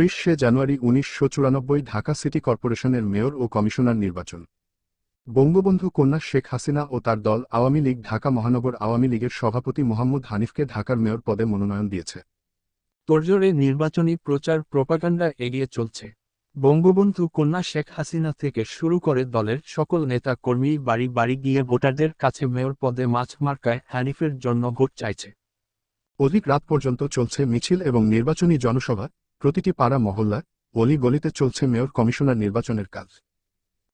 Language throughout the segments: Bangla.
ত্রিশে জানুয়ারি উনিশশো চুরানব্বই ঢাকা সিটি কর্পোরেশনের মেয়র ও কমিশনার নির্বাচন। বঙ্গবন্ধু কন্যা শেখ হাসিনা ও তার দল আওয়ামী লীগ ঢাকা মহানগর আওয়ামী লীগের সভাপতি মোহাম্মদ হানিফকে ঢাকার মেয়র পদে মনোনয়ন দিয়েছে। তোড়জোড়ে নির্বাচনী প্রচার প্রোপাগান্ডা এগিয়ে চলছে। বঙ্গবন্ধু কন্যা শেখ হাসিনা থেকে শুরু করে দলের সকল নেতা কর্মী বাড়ি বাড়ি গিয়ে ভোটারদের কাছে মেয়র পদে মাছ মার্কায় হানিফের জন্য ভোট চাইছে। অধিক রাত পর্যন্ত চলছে মিছিল এবং নির্বাচনী জনসভা প্রতিটি পাড়া মহল্লা অলি গলিতে চলছে মেয়র কমিশনার নির্বাচনের কাজ।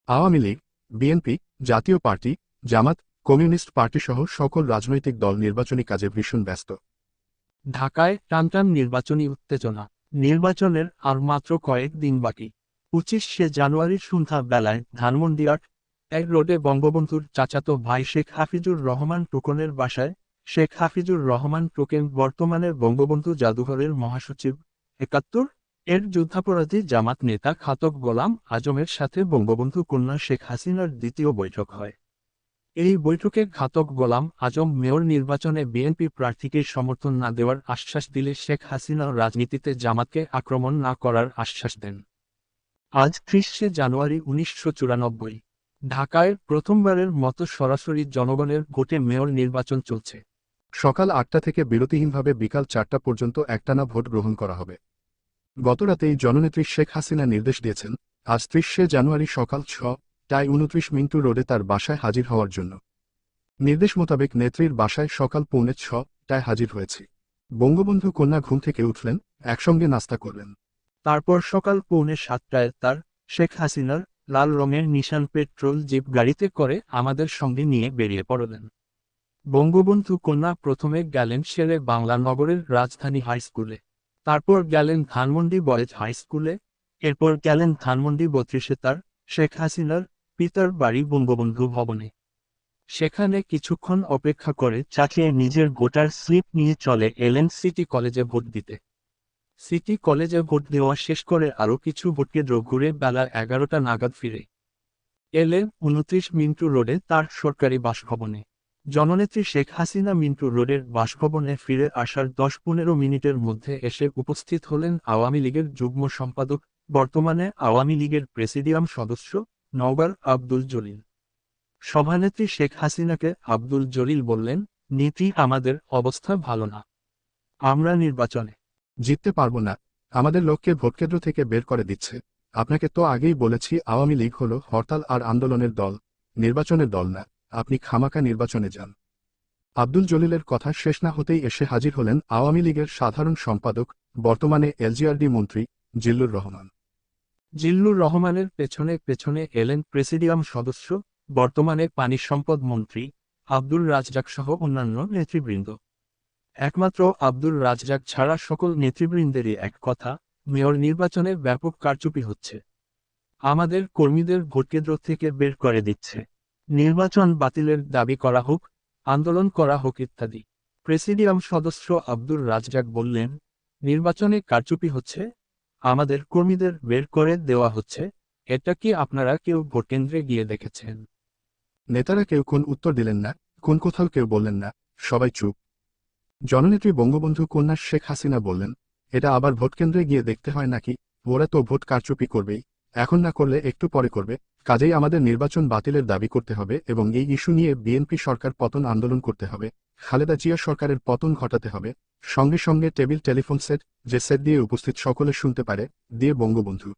Awami League, BNP, Jatiya Party, Jamaat, communist party সহ সকল রাজনৈতিক দল নির্বাচনী কাজে ভীষণ ব্যস্ত। ঢাকায় টানটান নির্বাচনী উত্তেজনা। নির্বাচনের আর মাত্র কয়েক দিন বাকি। পঁচিশে জানুয়ারির সন্ধ্যা বেলায় ধানমন্ডি আট এক রোডে বঙ্গবন্ধুর চাচাতো ভাই শেখ হাফিজুর রহমান টুকনের বাসায় শেখ হাফিজুর রহমান টোকেন বর্তমানে বঙ্গবন্ধু জাদুঘরের মহাসচিব একাত্তর, এর যুদ্ধাপরাধী জামাত নেতা খাতক গোলাম আজমের সাথে বঙ্গবন্ধু কন্যা শেখ হাসিনার দ্বিতীয় বৈঠক হয়। এই বৈঠকে ঘাতক গোলাম আজম মেয়র নির্বাচনে বিএনপি প্রার্থীকে সমর্থন না দেওয়ার আশ্বাস দিলে শেখ হাসিনা রাজনীতিতে জামাতকে আক্রমণ না করার আশ্বাস দেন। আজ ত্রিশে জানুয়ারি উনিশশো চুরানব্বই, ঢাকায় প্রথমবারের মতো সরাসরি জনগণের ভোটে মেয়র নির্বাচন চলছে। সকাল আটটা থেকে বিরতিহীনভাবে বিকাল চারটা পর্যন্ত একটানা ভোট গ্রহণ করা হবে। গতরাতেই জননেত্রী শেখ হাসিনা নির্দেশ দিয়েছেন, আজ ত্রিশে জানুয়ারি সকাল ছ, টায় উনত্রিশ মিন্টু রোডে তার বাসায় হাজির হওয়ার জন্য। নির্দেশ মোতাবেক নেত্রীর বাসায় সকাল পৌনে ছ, টায় হাজির হয়েছি। বঙ্গবন্ধু কন্যা ঘুম থেকে উঠলেন, একসঙ্গে নাস্তা করলেন। তারপর সকাল পৌনে সাতটায় তার শেখ হাসিনার লাল রঙের নিশান পেট্রোল জিপ গাড়িতে করে আমাদের সঙ্গে নিয়ে বেরিয়ে পড়লেন। বঙ্গবন্ধু কন্যা প্রথমে গেলেন শেরে বাংলা নগরের রাজধানী হাই স্কুলে। তারপর গেলেন ধানমন্ডি বয়েজ হাই স্কুলে। এরপর গেলেন ধানমন্ডি বত্রিশে তার শেখ হাসিনার পিতার বাড়ি বঙ্গবন্ধু ভবনে। সেখানে কিছুক্ষণ অপেক্ষা করে চাকিয়ে নিজের ভোটার স্লিপ নিয়ে চলে এলেন সিটি কলেজে ভোট দিতে। সিটি কলেজে ভোট দেওয়া শেষ করে আরও কিছু ভোটকেন্দ্র ঘুরে বেলা এগারোটা নাগাদ ফিরে। এলেন উনত্রিশ মিন্টু রোডে তার সরকারি বাসভবনে। জননেত্রী শেখ হাসিনা মিন্টু রোডের বাসভবনে ফিরে আসার দশ পনেরো মিনিটের মধ্যে এসে উপস্থিত হলেন আওয়ামী লীগের যুগ্ম সম্পাদক, বর্তমানে আওয়ামী লীগের প্রেসিডিয়াম সদস্য নওগার আব্দুল জলিল। সভানেত্রী শেখ হাসিনাকে আব্দুল জলিল বললেন, নীতি আমাদের অবস্থা ভালো না। আমরা নির্বাচনে জিততে পারব না। আমাদের লোককে ভোটকেন্দ্র থেকে বের করে দিচ্ছে। আপনাকে তো আগেই বলেছি আওয়ামী লীগ হল হরতাল আর আন্দোলনের দল। নির্বাচনের দল না। আপনি খামাকা নির্বাচনে যান। আব্দুল জলিলের কথা শেষ না হতেই এসে হাজির হলেন আওয়ামী লীগের সাধারণ সম্পাদক, বর্তমানে এলজিআরডি মন্ত্রী জিল্লুর রহমান। জিল্লুর রহমানের পেছনে পেছনে এলেন প্রেসিডিয়াম সদস্য, বর্তমানে পানি সম্পদ মন্ত্রী, আব্দুল রাজ্জাক সহ অন্যান্য নেতৃবৃন্দ। একমাত্র আব্দুল রাজ্জাক ছাড়া সকল নেতৃবৃন্দেরই এক কথা, মেয়র নির্বাচনে ব্যাপক কারচুপি হচ্ছে। আমাদের কর্মীদের ভোটকেন্দ্র থেকে বের করে দিচ্ছে। নির্বাচন বাতিলের দাবি করা হোক, আন্দোলন করা হোক ইত্যাদি। প্রেসিডিয়াম সদস্য আব্দুর রাজ্জাক বললেন, নির্বাচনে কারচুপি হচ্ছে, আমাদের কর্মীদের বের করে দেওয়া হচ্ছে, এটা কি আপনারা কেউ ভোটকেন্দ্রে গিয়ে দেখেছেন? নেতারা কেউ কোন উত্তর দিলেন না, কোন কোথাও কেউ বললেন না, সবাই চুপ। জননেত্রী বঙ্গবন্ধু কন্যা শেখ হাসিনা বললেন, এটা আবার ভোটকেন্দ্রে গিয়ে দেখতে হয় নাকি, ওরা তো ভোট কারচুপি করবেই, এখন না করলে একটু পরে করবে কাজেই আমাদের নির্বাচন বাতিলের দাবি করতে হবে এবং এই ইস্যু নিয়ে বিএনপি সরকার পতন আন্দোলন করতে হবে, খালেদা জিয়া সরকারের পতন ঘটাতে হবে, সঙ্গে সঙ্গে টেবিল টেলিফোন সেট, যে সেট দিয়ে উপস্থিত সকলে শুনতে পারে, দিয়ে বঙ্গবন্ধু।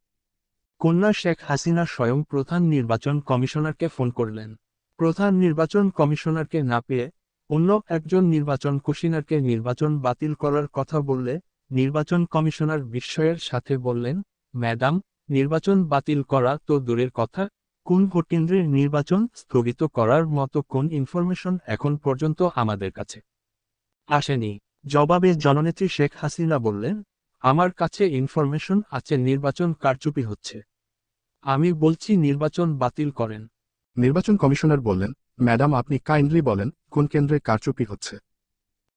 কন্যা শেখ হাসিনা স্বয়ং প্রধান নির্বাচন কমিশনারকে ফোন করলেন। প্রধান নির্বাচন কমিশনারকে না পেয়ে অন্য একজন নির্বাচন কমিশনারকে নির্বাচন বাতিল করার কথা বললে নির্বাচন কমিশনার বিস্ময়ের সাথে বললেন, ম্যাডাম, নির্বাচন বাতিল করা তো দূরের কথা। কোন ভোটকেন্দ্রের নির্বাচন স্থগিত করার মতো কোন ইনফরমেশন এখন পর্যন্ত আমাদের কাছে? আসেনি। জবাবে জননেত্রী শেখ হাসিনা বললেন আমার কাছে ইনফরমেশন আছে নির্বাচন কারচুপি হচ্ছে। আমি বলছি নির্বাচন বাতিল করেন। নির্বাচন কমিশনার বললেন ম্যাডাম আপনি কাইন্ডলি বলেন কোন কেন্দ্রে কারচুপি হচ্ছে।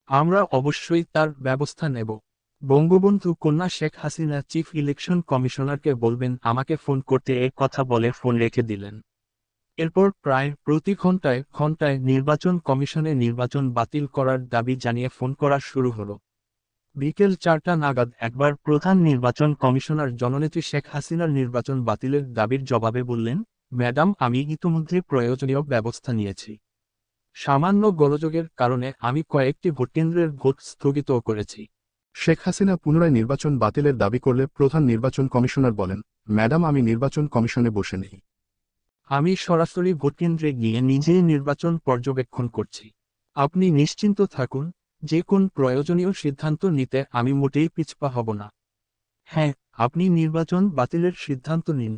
আমরা অবশ্যই তার ব্যবস্থা নেব। বঙ্গবন্ধু কন্যা শেখ হাসিনা চিফ ইলেকশন কমিশনারকে বলবেন, আমাকে ফোন করতে এ কথা বলে ফোন রেখে দিলেন। এরপর প্রায় প্রতি ঘন্টায় ঘন্টায় নির্বাচন কমিশনে নির্বাচন বাতিল করার দাবি জানিয়ে ফোন করা শুরু হল। বিকেল চারটা নাগাদ একবার প্রধান নির্বাচন কমিশনার জননেত্রী শেখ হাসিনার নির্বাচন বাতিলের দাবির জবাবে বললেন, ম্যাডাম, আমি ইতিমধ্যে প্রয়োজনীয় ব্যবস্থা নিয়েছি। সামান্য গোলযোগের কারণে আমি কয়েকটি ভোটকেন্দ্রের ভোট স্থগিত করেছি। শেখ হাসিনা পুনরায় নির্বাচন বাতিলের দাবি করলে প্রধান নির্বাচন কমিশনার বলেন, ম্যাডাম, আমি নির্বাচন কমিশনে বসে নেই। আমি সরাসরি ভোটকেন্দ্রে গিয়ে নিজেই নির্বাচন পর্যবেক্ষণ করছি। আপনি নিশ্চিন্ত থাকুন, যে কোন প্রয়োজনীয় সিদ্ধান্ত নিতে আমি মোটেই পিছপা হব না। হ্যাঁ আপনি নির্বাচন বাতিলের সিদ্ধান্ত নিন।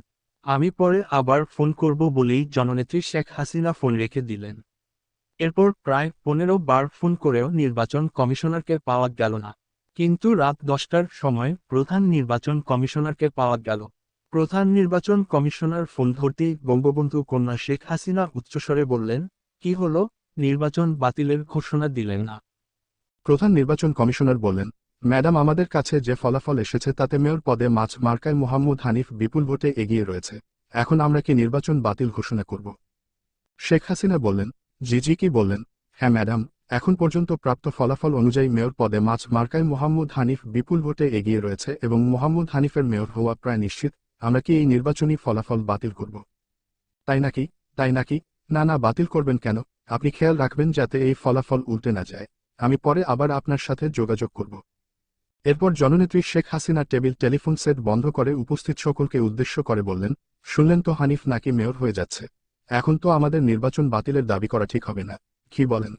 আমি পরে আবার ফোন করব বলেই জননেত্রী শেখ হাসিনা ফোন রেখে দিলেন। এরপর প্রায় পনেরো বার ফোন করেও নির্বাচন কমিশনারকে পাওয়া গেল না। কিন্তু রাত দশটার সময় প্রধান নির্বাচন কমিশনারকে পাওয়া গেল। প্রধান নির্বাচন কমিশনার ফোন ধরতেই বঙ্গবন্ধু কন্যা শেখ হাসিনা উচ্চস্বরে বললেন, কি হলো? নির্বাচন বাতিলের ঘোষণা দিলেন না। প্রধান নির্বাচন কমিশনার বললেন, ম্যাডাম, আমাদের কাছে যে ফলাফল এসেছে তাতে মেয়র পদে মাছ মার্কায় মোহাম্মদ হানিফ বিপুল ভোটে এগিয়ে রয়েছে। এখন আমরা কি নির্বাচন বাতিল ঘোষণা করব? শেখ হাসিনা বললেন, জি জি, কি বললেন? হ্যাঁ ম্যাডাম এখন পর্যন্ত প্রাপ্ত ফলাফল অনুযায়ী মেয়র পদে মাছ মার্কায় মোহাম্মদ হানিফ বিপুল ভোটে এগিয়ে রয়েছে এবং মোহাম্মদ হানিফের মেয়র হওয়া প্রায় নিশ্চিত, আমরা কি এই নির্বাচনী ফলাফল বাতিল করব? তাই নাকি তাই নাকি, না না, বাতিল করবেন কেন? আপনি খেয়াল রাখবেন যাতে এই ফলাফল উল্টে না যায়। আমি পরে আবার আপনার সাথে যোগাযোগ করব। এরপর জননেত্রী Sheikh Hasina table telephone set বন্ধ করে উপস্থিত সকলকে উদ্দেশ্য করে বললেন, শুনলেন তো হানিফ নাকি মেয়র হয়ে যাচ্ছে। এখন তো আমাদের নির্বাচন বাতিলের দাবি করা ঠিক হবে না। কি বলেন?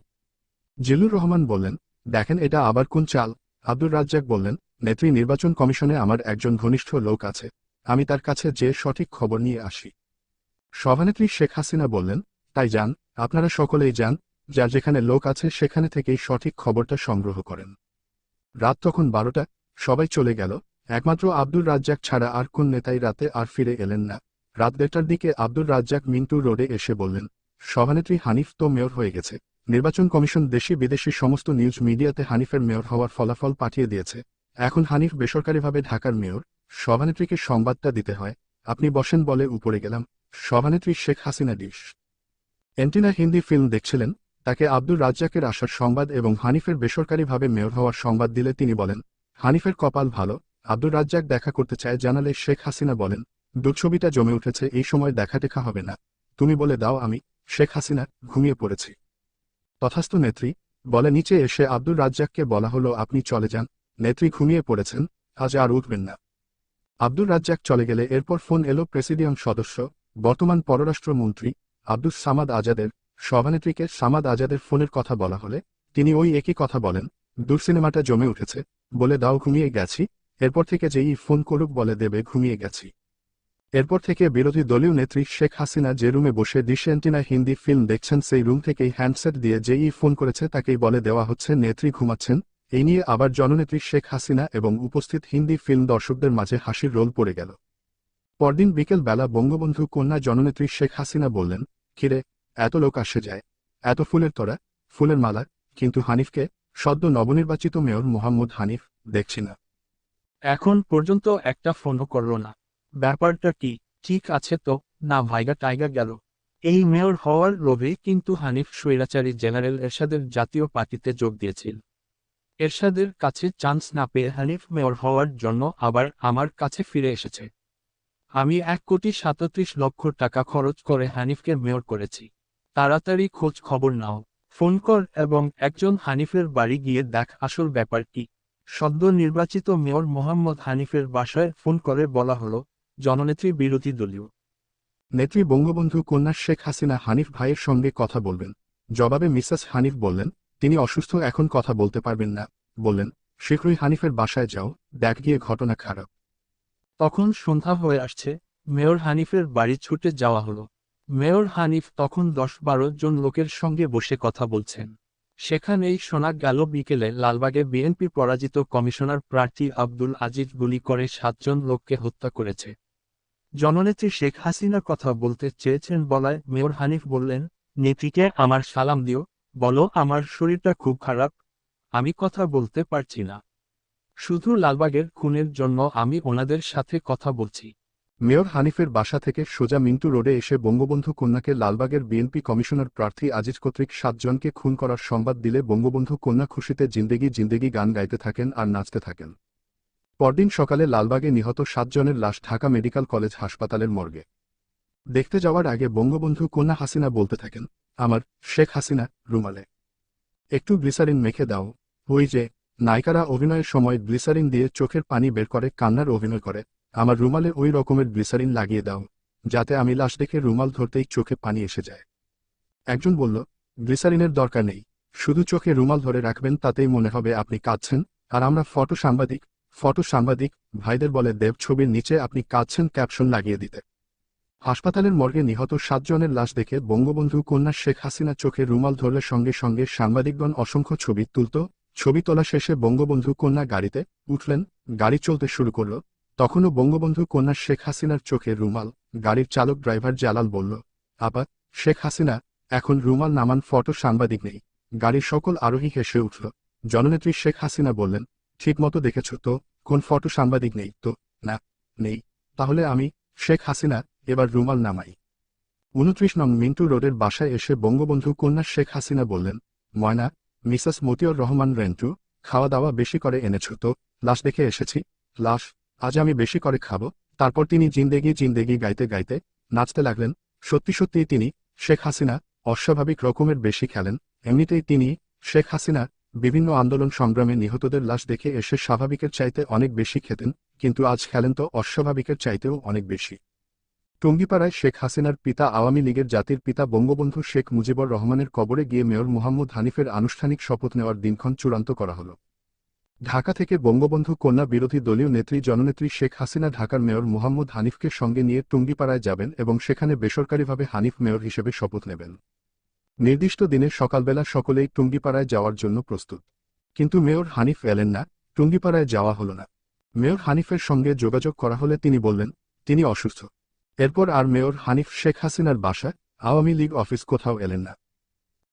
জিল্লুর রহমান বললেন, দেখেন এটা আবার কোন চাল? আব্দুর রাজ্জাক বললেন, নেত্রী নির্বাচন কমিশনে আমার একজন ঘনিষ্ঠ লোক আছে। আমি তার কাছে যে সঠিক খবর নিয়ে আসি। সভানেত্রী শেখ হাসিনা বললেন, তাই যান, আপনারা সকলেই যান, যার যেখানে লোক আছে সেখানে থেকেই সঠিক খবরটা সংগ্রহ করেন। রাত তখন বারোটা, সবাই চলে গেল। একমাত্র আব্দুর রাজ্জাক ছাড়া আর কোন নেতাই রাতে আর ফিরে এলেন না। রাত দেড়টার দিকে আব্দুর রাজ্জাক মিন্টু রোডে এসে বললেন, সভানেত্রী হানিফ তো মেয়র হয়ে গেছে। নির্বাচন কমিশন দেশি বিদেশি সমস্ত নিউজ মিডিয়াতে হানিফের মেয়র হওয়ার ফলাফল পাঠিয়ে দিয়েছে। এখন হানিফ বেসরকারিভাবে ঢাকার মেয়র। সভানেত্রীকে সংবাদটা দিতে হয়। আপনি বসেন বলে উপরে গেলাম। সভানেত্রী Sheikh Hasina dish. Antenna Hindi film দেখছিলেন? তাকে আব্দুর রাজ্জাকের আসার সংবাদ এবং হানিফের বেসরকারিভাবে মেয়র হওয়ার সংবাদ দিলে তিনি বলেন, হানিফের কপাল ভালো। আব্দুর রাজ্জাক দেখা করতে চায় জানালে শেখ হাসিনা বলেন দুঃছবিটা জমে উঠেছে, এই সময় দেখা টেখা হবে না। তুমি বলে দাও আমি, শেখ হাসিনা, ঘুমিয়ে পড়েছি। তথাস্তু নেত্রী, বলে নিচে এসে আব্দুর রাজ্জাককে বলা হলো, আপনি চলে যান। নেত্রী ঘুমিয়ে পড়েছেন, আজ আর উঠবেন না। আব্দুর রাজ্জাক চলে গেলে এরপর ফোন এলো প্রেসিডিয়াম সদস্য, বর্তমান পররাষ্ট্রমন্ত্রী আব্দুস সামাদ আজাদের। সভানেত্রীকে সামাদ আজাদের ফোনের কথা বলা হলে, তিনি ওই একই কথা বলেন, দূর সিনেমাটা জমে উঠেছে। বলে, দাও, ঘুমিয়ে গেছি। এরপর থেকে যেই ফোন করুক বলে, দেবে, ঘুমিয়ে গেছি। এরপর থেকে বিরোধী দলীয় নেত্রী শেখ হাসিনা যে রুমে বসে ডিশ হিন্দি ফিল্ম দেখছেন, সেই রুম থেকেই হ্যান্ডসেট দিয়ে যেই ফোন করেছে, তাকেই বলে দেওয়া হচ্ছে, নেত্রী ঘুমাচ্ছেন। এই নিয়ে আবার জননেত্রী শেখ হাসিনা এবং উপস্থিত হিন্দি ফিল্ম দর্শকদের মাঝে হাসির রোল পড়ে গেল। পরদিন বিকেল বেলা বঙ্গবন্ধু কন্যা জননেত্রী শেখ হাসিনা বললেন কিরে এত লোক আসে যায়, এত ফুলের তোরা ফুলের মালা, কিন্তু হানিফকে সদ্য নবনির্বাচিত মেয়র মোহাম্মদ হানিফ দেখছি না। এখন পর্যন্ত একটা ফোনও করল না। ব্যাপারটা কি? ঠিক আছে তো? না ভাইগা টাইগা গেল। এই মেয়র হওয়ার লোভে কিন্তু হানিফ স্বৈরাচারী জেনারেল এরশাদের জাতীয় পার্টিতে যোগ দিয়েছিল। এরশাদের কাছে চান্স না পেয়ে হানিফ মেয়র হওয়ার জন্য আবার আমার কাছে ফিরে এসেছে। আমি এক কোটি সাতত্রিশ লক্ষ টাকা খরচ করে হানিফকে মেয়র করেছি। তাড়াতাড়ি খোঁজ খবর নাও। ফোন কর এবং একজন হানিফের বাড়ি গিয়ে দেখ আসল ব্যাপার কি। সদ্য নির্বাচিত মেয়র মোহাম্মদ হানিফের বাসায় ফোন করে বলা হলো জননেত্রী বিরোধী দলীয়। নেত্রী বঙ্গবন্ধু কন্যা শেখ হাসিনা হানিফ ভাইয়ের সঙ্গে কথা বলবেন। জবাবে মিসেস হানিফ বললেন তিনি অসুস্থ এখন কথা বলতে পারবেন না। বললেন শীঘ্রই হানিফের বাসায় যাও দেখ গিয়ে ঘটনা খারাপ। তখন সন্ধ্যা হয়ে আসছে মেয়র হানিফের বাড়ি ছুটে যাওয়া হলো। মেয়র হানিফ তখন দশ বারো জন লোকের সঙ্গে বসে কথা বলছেন। সেখানেই শোনা গেল বিকেলে লালবাগে বিএনপি পরাজিত কমিশনার প্রার্থী আব্দুল আজিজ গুলি করে সাতজন লোককে হত্যা করেছে। জননেত্রী শেখ হাসিনা কথা বলতে চেয়েছেন বলায় মেয়র হানিফ বললেন, নেত্রীকে আমার সালাম দিও, বলো আমার শরীরটা খুব খারাপ, আমি কথা বলতে পারছি না। শুধু লালবাগের খুনের জন্য আমি ওনাদের সাথে কথা বলছি। মেয়র হানিফের বাসা থেকে সোজা মিন্টু রোডে এসে বঙ্গবন্ধু কন্যাকে লালবাগের বিএনপি কমিশনার প্রার্থী আজিজ কর্তৃক সাতজনকে খুন করার সংবাদ দিলে বঙ্গবন্ধু কন্যা খুশিতে জিন্দেগি জিন্দেগি গান গাইতে থাকেন আর নাচতে থাকেন। পরদিন সকালে লালবাগে নিহত সাতজনের লাশ ঢাকা মেডিকেল কলেজ হাসপাতালের মর্গে। দেখতে যাওয়ার আগে বঙ্গবন্ধু কন্যা হাসিনা বলতে থাকেন, আমার শেখ হাসিনা, রুমালে। একটু গ্লিসারিন মেখে দাও। ওই যে, নায়িকারা অভিনয়ের সময় গ্লিসারিন দিয়ে চোখের পানি বের করে, কান্নার অভিনয় করে। আমার রুমালে ওই রকমের গ্লিসারিন লাগিয়ে দাও, যাতে আমি লাশ দেখে রুমাল ধরতেই চোখে পানি এসে যায়। একজন বলল, গ্লিসারিনের দরকার নেই। শুধু চোখে রুমাল ধরে রাখবেন, তাতেই মনে হবে আপনি কাঁদছেন। আর আমরা ফটো সাংবাদিক ফটো সাংবাদিক ভাইদের বলে, দেব, ছবির নিচে আপনি কাঁদছেন, ক্যাপশন লাগিয়ে দিতে। হাসপাতালের মর্গে নিহত সাতজনের লাশ দেখে বঙ্গবন্ধু কন্যা শেখ হাসিনা চোখে রুমাল ধরলে সঙ্গে সঙ্গে সাংবাদিকগণ অসংখ্য ছবি তুলত। ছবি তোলা শেষে বঙ্গবন্ধু কন্যা গাড়িতে উঠলেন, গাড়ি চলতে শুরু করল। তখনও বঙ্গবন্ধু কন্যা শেখ হাসিনার চোখে রুমাল, গাড়ির চালক ড্রাইভার জালাল বলল, আপা, শেখ হাসিনা, এখন রুমাল নামান ফটো সাংবাদিক নেই। গাড়ির সকল আরোহী হেসে উঠল। জননেত্রী শেখ হাসিনা বললেন ঠিকমতো দেখেছ তো, কোন ফটো সাংবাদিক নেই তো? না, নেই। তাহলে আমি, শেখ হাসিনা, এবার রুমাল নামাই। উনত্রিশ নং মিন্টু রোডের বাসায় এসে বঙ্গবন্ধু কন্যা শেখ হাসিনা বললেন, ময়না, মিসাস মতিউর রহমান রেন্টু খাওয়া দাওয়া বেশি করে এনেছ তো? লাশ দেখে এসেছি। লাশ, আজ আমি বেশি করে খাব। তারপর তিনি জিন্দেগি জিন্দেগি গাইতে গাইতে নাচতে লাগলেন। সত্যি সত্যিই তিনি, শেখ হাসিনা, অস্বাভাবিক রকমের বেশি খেলেন। এমনিতেই তিনি, শেখ হাসিনা বিভিন্ন আন্দোলন সংগ্রামে নিহতদের লাশ দেখে এসে স্বাভাবিকের চাইতে অনেক বেশি খেতেন, কিন্তু আজ খেলেন তো অস্বাভাবিকের চাইতেও অনেক বেশি। টঙ্গিপাড়ায় শেখ হাসিনার পিতা আওয়ামী লীগের জাতির পিতা বঙ্গবন্ধু শেখ মুজিবুর রহমানের কবরে গিয়ে মেয়র মোহাম্মদ হানিফের আনুষ্ঠানিক শপথ নেওয়ার দিনক্ষণ চূড়ান্ত করা হল। ঢাকা থেকে বঙ্গবন্ধু কন্যা বিরোধী দলীয় নেত্রী জননেত্রী শেখ হাসিনা ঢাকার মেয়র মোহাম্মদ হানিফকে সঙ্গে নিয়ে টুঙ্গিপাড়ায় যাবেন এবং সেখানে বেসরকারিভাবে হানিফ মেয়র হিসেবে শপথ নেবেন। নির্দিষ্ট দিনে সকালবেলা সকলেই টুঙ্গিপাড়ায় যাওয়ার জন্য প্রস্তুত। কিন্তু মেয়র হানিফ এলেন না, টুঙ্গিপাড়ায় যাওয়া হল না। মেয়র হানিফের সঙ্গে যোগাযোগ করা হলে তিনি বললেন, তিনি অসুস্থ। এরপর আর মেয়র হানিফ শেখ হাসিনার বাসা আওয়ামী লীগ অফিস কোথাও এলেন না।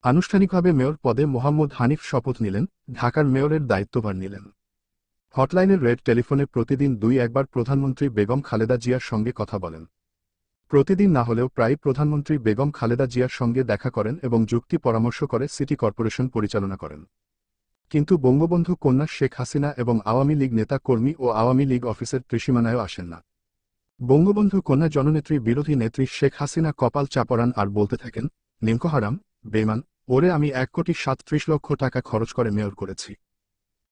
আনুষ্ঠানিকভাবে মেয়র পদে মোহাম্মদ হানিফ শপথ নিলেন, ঢাকার মেয়রের দায়িত্বভার নিলেন। হটলাইনের রেড টেলিফোনে প্রতিদিন দুই একবার প্রধানমন্ত্রী বেগম খালেদা জিয়ার সঙ্গে কথা বলেন। প্রতিদিন না হলেও প্রায় প্রধানমন্ত্রী বেগম খালেদা জিয়ার সঙ্গে দেখা করেন এবং যুক্তি পরামর্শ করে সিটি কর্পোরেশন পরিচালনা করেন। কিন্তু বঙ্গবন্ধু কন্যা শেখ হাসিনা এবং আওয়ামী লীগ নেতা কর্মী ও আওয়ামী লীগ অফিসের ত্রিসীমানায়ও আসেন না। বঙ্গবন্ধু কন্যা জননেত্রী বিরোধী নেত্রী শেখ হাসিনা কপাল চাপড়ান আর বলতে থাকেন, নিমকহারাম বেমান ওরে আমি এক কোটি সাতত্রিশ লক্ষ টাকা খরচ করে মেয়র করেছি।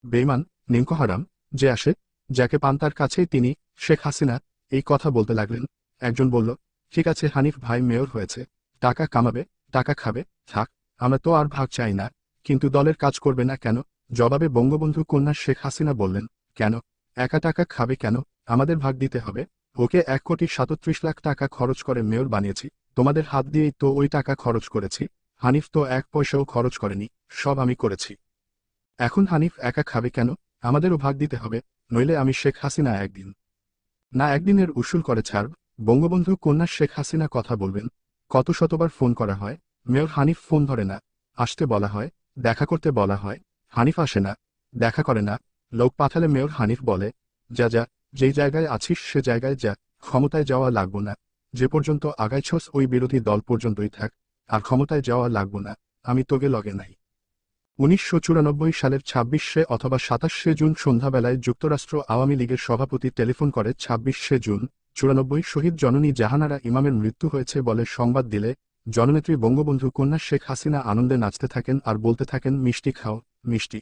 বেমান নিমকহারাম, যে আসে, যাকে পান তার কাছেই তিনি, শেখ হাসিনা, এই কথা বলতে লাগলেন। একজন বলল ঠিক আছে, হানিফ ভাই মেয়র হয়েছে। টাকা কামাবে, টাকা খাবে, থাক, আমরা তো আর ভাগ চাই না। কিন্তু দলের কাজ করবে না কেন? জবাবে বঙ্গবন্ধু কন্যা শেখ হাসিনা বললেন, কেন? একা টাকা খাবে কেন? আমাদের ভাগ দিতে হবে। ওকে এক কোটি সাতত্রিশ লাখ টাকা খরচ করে মেয়র বানিয়েছি। তোমাদের হাত দিয়েই তো ওই টাকা খরচ করেছি। হানিফ তো এক পয়সাও খরচ করেনি, সব আমি করেছি। এখন হানিফ একা খাবে কেন? আমাদেরও ভাগ দিতে হবে, নইলে আমি শেখ হাসিনা একদিন। না একদিনের উসুল করে ছাড় বঙ্গবন্ধু কন্যা শেখ হাসিনা কথা বলবেন। কত শতবার ফোন করা হয়, মেয়র হানিফ ফোন ধরে না। আসতে বলা হয়, দেখা করতে বলা হয়, হানিফ আসে না, দেখা করে না। লোক পাঠালে মেয়র হানিফ বলে, যা যা, যেই জায়গায় আছিস সে জায়গায় যা, ক্ষমতায় যাওয়া লাগব না। যে পর্যন্ত আগাইছস ওই বিরোধী দল পর্যন্তই থাক, আর ক্ষমতায় যাওয়া লাগব না, আমি তোকে লগে নাই। উনিশশো চুরানব্বই সালের ছাব্বিশে অথবা সাতাশে জুন সন্ধ্যাবেলায় যুক্তরাষ্ট্র আওয়ামী লীগের সভাপতি টেলিফোন করে, ছাব্বিশে জুন চুরানব্বই শহীদ জননী জাহানারা ইমামের মৃত্যু হয়েছে বলে সংবাদ দিলে, জননেত্রী বঙ্গবন্ধু কন্যা শেখ হাসিনা আনন্দে নাচতে থাকেন আর বলতে থাকেন, মিষ্টি খাও, মিষ্টি।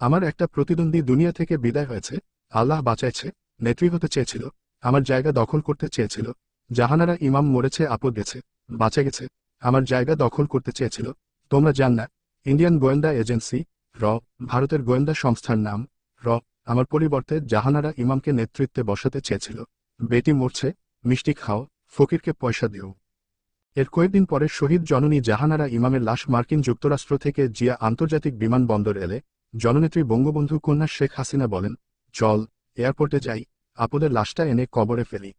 আমার একটা প্রতিদ্বন্দ্বী দুনিয়া থেকে বিদায় হয়েছে, আল্লাহ বাঁচাইছে, নেত্রী হতে চেয়েছিল, আমার জায়গা দখল করতে চেয়েছিল, জাহানারা ইমাম মরেছে, আপদ গেছে, বাঁচে গেছে, আমার জায়গা দখল করতে চেয়েছিল, তোমরা জান না, ইন্ডিয়ান গোয়েন্দা এজেন্সি, র, ভারতের গোয়েন্দা সংস্থার নাম, র, আমার পরিবর্তে জাহানারা ইমামকে নেতৃত্বে বসাতে চেয়েছিল। বেটি মরছে, মিষ্টি খাও, ফকিরকে পয়সা দিও। এর কয়েকদিন পরে শহীদ জননী জাহানারা ইমামের লাশ মার্কিন যুক্তরাষ্ট্র থেকে জিয়া আন্তর্জাতিক বিমানবন্দর এলে জননেত্রী বঙ্গবন্ধু কন্যা শেখ হাসিনা বলেন, চল, এয়ারপোর্টে যাই, আপদের লাশটা এনে কবরে ফেলি।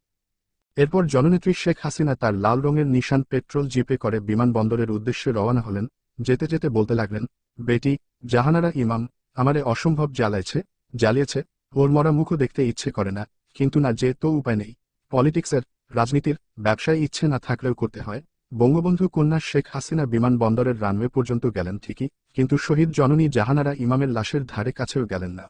এরপর জননেত্রী শেখ হাসিনা তার লাল রঙের নিশান পেট্রোল জিপে করে বিমানবন্দরের উদ্দেশ্যে রওনা হলেন। যেতে যেতে বলতে লাগলেন, বেটি, জাহানারা ইমাম, আমারে অসম্ভব জ্বালাইছে, জ্বালিয়েছে, ওর মরা মুখও দেখতে ইচ্ছে করে না। কিন্তু না যে তো উপায় নেই। পলিটিক্সের, রাজনীতির, ব্যবসায় ইচ্ছে না থাকলেও করতে হয়। বঙ্গবন্ধু কন্যা শেখ হাসিনা বিমানবন্দরের রানওয়ে পর্যন্ত গেলেন ঠিকই, কিন্তু শহীদ জননী জাহানারা ইমামের লাশের ধারে কাছেও গেলেন না।